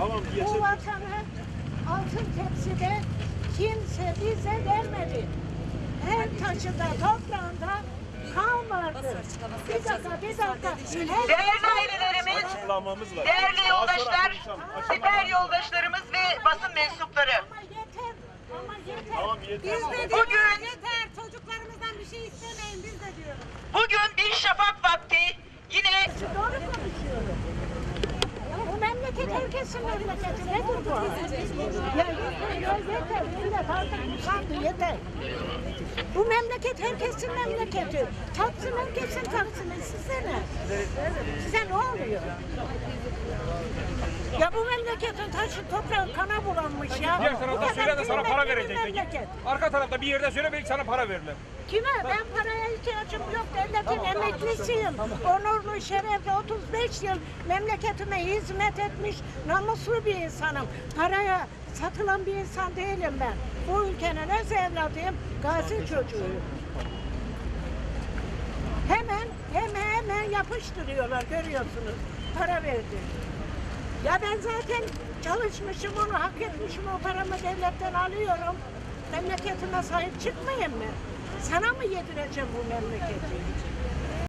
Tamam, Bu yaşa- vatanı altın tepside kimse bize vermedi. Her taşında, toprağında kan vardı. Bir dakika, bir dakika. Değerli ailelerimiz, Açıklamamız var. değerli Daha sonra yoldaşlar, konuşalım. siper yoldaşlarımız ve basın mensupları. Ama yeter, ama yeter. Tamam yeter. Bugün Yeter çocuklarımızdan bir şey istemeyin biz de diyoruz. bugün bir şafak vakti yine Doğru konuşuyorum. Bu memleket herkesin memleketi. Nedir bu? Ya yeter. Millet artık usandı, yeter. Bu memleket herkesin memleketi. Taksın herkesin taksın. Size ne? Size ne oluyor? Ya bu memleketin taşı toprağı kana bulanmış ya. Diğer tarafta söyle de sana para verecek. Arka tarafta bir yerde söyle belki sana para verirler. Kime? Ben paraya Devletin emeklisiyim. Onurlu, şerefli 35 yıl memleketime hizmet etmiş namuslu bir insanım. Paraya satılan bir insan değilim ben. Bu ülkenin öz evladıyım. Gazi çocuğuyum. Hemen, hemen, hemen yapıştırıyorlar görüyorsunuz. Para verdi. Ya ben zaten çalışmışım onu hak etmişim o paramı devletten alıyorum. Memleketime sahip çıkmayayım mı? Sana mı yedireceğim bu memleketi?